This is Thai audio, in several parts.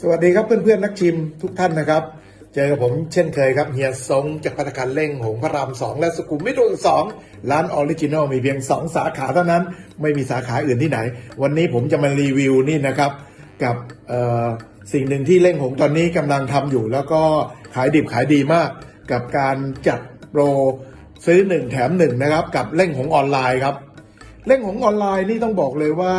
สวัสดีครับเพื่อนๆนักชิมทุกท่านนะครับ เจอกับผมเช่นเคยครับเฮียซงจากพัตตาคารเล่งหงพระรามสองและสุขุมวิทสองร้านออริจินอลมีเพียง 2 สาขาเท่านั้น ไม่มีสาขาอื่นที่ไหน วันนี้ผมจะมารีวิวนี่นะครับ กับสิ่งหนึ่งที่เล่งหงตอนนี้กำลังทำอยู่ แล้วก็ขายดิบขายดีมาก กับการจัดโปรซื้อหนึ่งแถมหนึ่งนะครับกับเล่งหงออนไลน์ครับเล่งของออนไลน์นี่ต้องบอกเลยว่า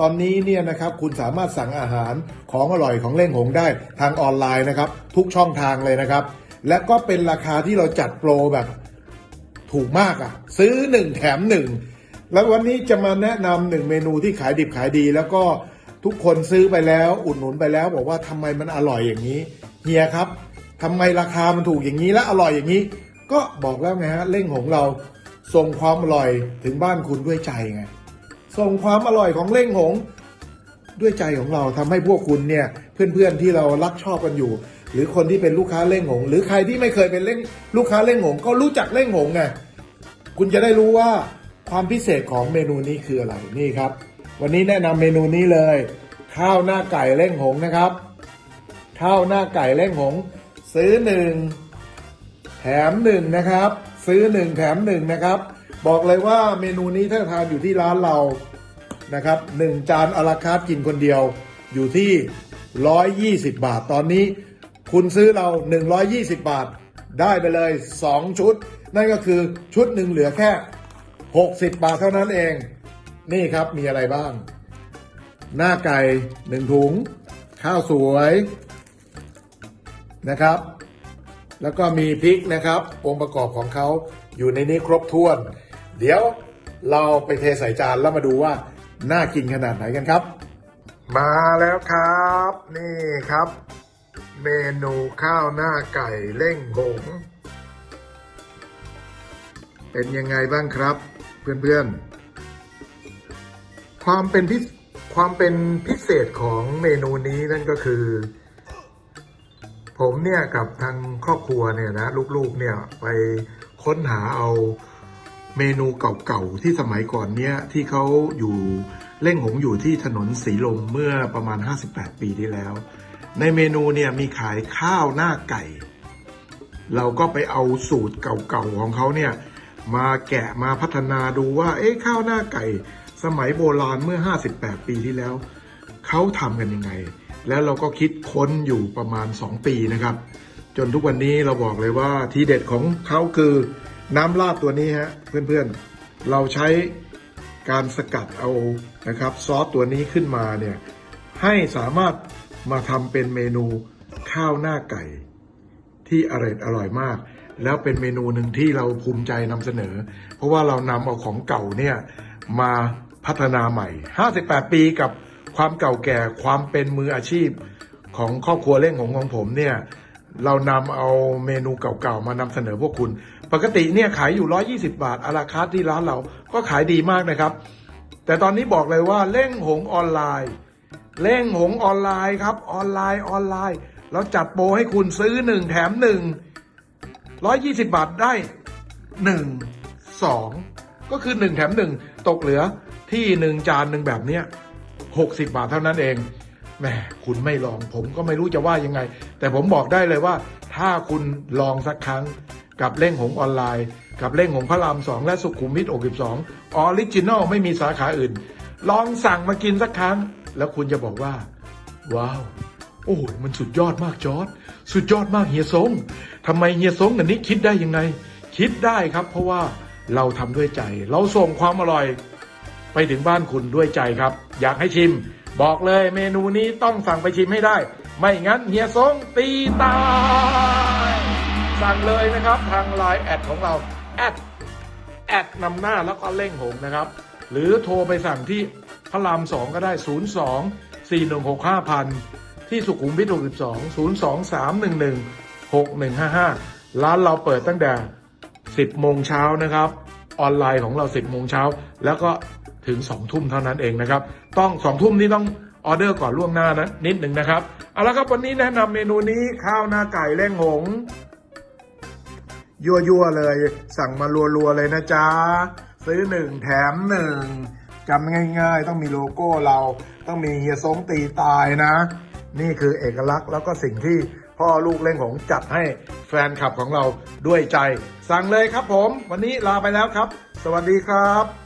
ตอนนี้เนี่ยนะครับคุณสามารถสั่งอาหารของอร่อยของเล่งหงได้ทางออนไลน์นะครับ ทุกช่องทางเลยนะครับ และก็เป็นราคาที่เราจัดโปรแบบถูกมากอะ่ะ ซื้อหนึ่งแถมหนึ่งแล้ววันนี้จะมาแนะนำหนึ่งเมนูที่ขายดิบขายดี แล้วก็ทุกคนซื้อไปแล้วอุดหนุนไปแล้ว บอกว่าทำไมมันอร่อยอย่างนี้เฮียครับทำไมราคามันถูกอย่างนี้และอร่อยอย่างนี้ ก็บอกแล้วไงฮะเล่งของเราส่งความอร่อยถึงบ้านคุณด้วยใจไง ส่งความอร่อยของเล่งหง ด้วยใจของเราทำให้พวกคุณเนี่ยเพื่อนๆที่เรารักชอบกันอยู่ หรือคนที่เป็นลูกค้าเล่งหง หรือใครที่ไม่เคยเป็นเล่งลูกค้าเล่งหง ก็รู้จักเล่งหงไงคุณจะได้รู้ว่าความพิเศษของเมนูนี้คืออะไรนี่ครับ วันนี้แนะนำเมนูนี้เลย ข้าวหน้าไก่เล่งหงนะครับ ข้าวหน้าไก่เล่งหง ซื้อหนึ่งแถมหนึ่งนะครับ ซื้อหนึ่งแถมหนึ่งนะครับ บอกเลยว่าเมนูนี้ถ้าทานอยู่ที่ร้านเรานะครับหนึ่งจานอาราคาร์ทกินคนเดียวอยู่ที่ 120 บาท ตอนนี้คุณซื้อเรา 120 บาท ได้ไปเลย 2 ชุด นั่นก็คือชุดหนึ่งเหลือแค่ 60 บาทเท่านั้นเอง นี่ครับมีอะไรบ้าง หน้าไก่หนึ่งถุง ข้าวสวยนะครับ แล้วก็มีพริกนะครับ องค์ประกอบของเขาอยู่ในนี้ครบถ้วน เดี๋ยวเราไปเทใส่จานแล้วมาดูว่าน่ากินขนาดไหนกันครับ มาแล้วครับ นี่ครับ เมนูข้าวหน้าไก่เล่งหงเป็นยังไงบ้างครับ เพื่อนๆ ความเป็นพิความเป็นพิเศษของเมนูนี้นั่นก็คือ ผมเนี่ยกับทางครอบครัวเนี่ยนะ ลูกๆเนี่ยไปค้นหาเอา เมนูเก่าๆ ที่สมัยก่อนเนี่ยที่เขาอยู่เล่งหงอยู่ที่ถนนสีลมเมื่อประมาณ 58 ปีที่แล้ว ในเมนูเนี่ยมีขายข้าวหน้าไก่ เราก็ไปเอาสูตรเก่าๆของเขาเนี่ยมาแกะมาพัฒนาดูว่า เอ๊ะข้าวหน้าไก่ สมัยโบราณเมื่อ 58 ปีที่แล้วเขาทำกันยังไง แล้วเราก็คิดค้นอยู่ประมาณ 2 ปีนะครับ จนทุกวันนี้เราบอกเลยว่าทีเด็ดของเขาคือ น้ำราดตัวนี้ฮะเพื่อนๆ เราใช้การสกัดเอานะครับซอสตัวนี้ขึ้นมาเนี่ยให้สามารถมาทำเป็นเมนูข้าวหน้าไก่ ที่อร่อยอร่อยมาก แล้วเป็นเมนูหนึ่งที่เราภูมิใจนำเสนอ เพราะว่าเรานำเอาของเก่าเนี่ยมาพัฒนาใหม่ 58 ปีกับความเก่าแก่ความเป็นมืออาชีพของครอบครัวเล่งของของผมเนี่ยเรานำเอาเมนูเก่าๆมานำเสนอพวกคุณ ปกติเนี่ยขายอยู่ 120 บาทอาราคาร์ทที่ร้านเราก็ขายดีมากนะครับ แต่ตอนนี้บอกเลยว่าเล่งหงออนไลน์เล่งหงออนไลน์ครับออนไลน์ออนไลน์ เราจัดโปรให้คุณซื้อหนึ่งแถมหนึ่งร้อยยี่สิบาทได้หนึ่งสองก็คือหนึ่งแถมหนึ่งตกเหลือที่หนึ่งจานหนึ่งแบบเนี้ยหกสิบาทเท่านั้นเองแหมคุณไม่ลองผมก็ไม่รู้จะว่ายังไง แต่ผมบอกได้เลยว่า ถ้าคุณลองสักครั้ง กับเล่งหงออนไลน์ กับเล่งหงพระรามสองและสุขุมวิท62ออริจินอลไม่มีสาขาอื่น ลองสั่งมากินสักครั้ง แล้วคุณจะบอกว่า ว้าว โอ้ยมันสุดยอดมากจอร์ดสุดยอดมากเฮียซงทำไมเฮียซงอันนี้คิดได้ยังไง คิดได้ครับ เพราะว่าเราทำด้วยใจ เราส่งความอร่อย ไปถึงบ้านคุณด้วยใจครับ อยากให้ชิม บอกเลยเมนูนี้ต้องสั่งไปชิมให้ได้ ไม่งั้นเฮียซงตีตา สั่งเลยนะครับ ทางไลน์แอดของเราแอดแอดนำหน้าแล้วก็เร่งหงนะครับ หรือโทรไปสั่งที่พระรามสองก็ได้ 0 2 4 1 6 5 0 0 ที่สุขุมวิท62 0 2 3 1 1 6 1 5 5 ร้านเราเปิดตั้งแต่ 10 โมงเช้านะครับ ออนไลน์ของเรา 10 โมงเช้า แล้วก็ถึง 2 ทุ่มเท่านั้นเองนะครับ ต้อง 2 ทุ่มนี้ต้องออเดอร์ก่อนล่วงหน้านะนิดหนึ่งนะครับ เอาละครับวันนี้แนะนำเมนูนี้ข้าวหน้าไก่เล่งหง ยั่วๆเลย สั่งมารัวๆเลยนะจ๊ะ ซื้อหนึ่งแถมหนึ่งจำง่าย ๆ ต้องมีโลโก้เรา ต้องมีเฮียสงตีตายนะ นี่คือเอกลักษณ์แล้วก็สิ่งที่พ่อลูกเล่งของจัดให้แฟนคลับของเราด้วยใจ สั่งเลยครับผม วันนี้ลาไปแล้วครับ สวัสดีครับ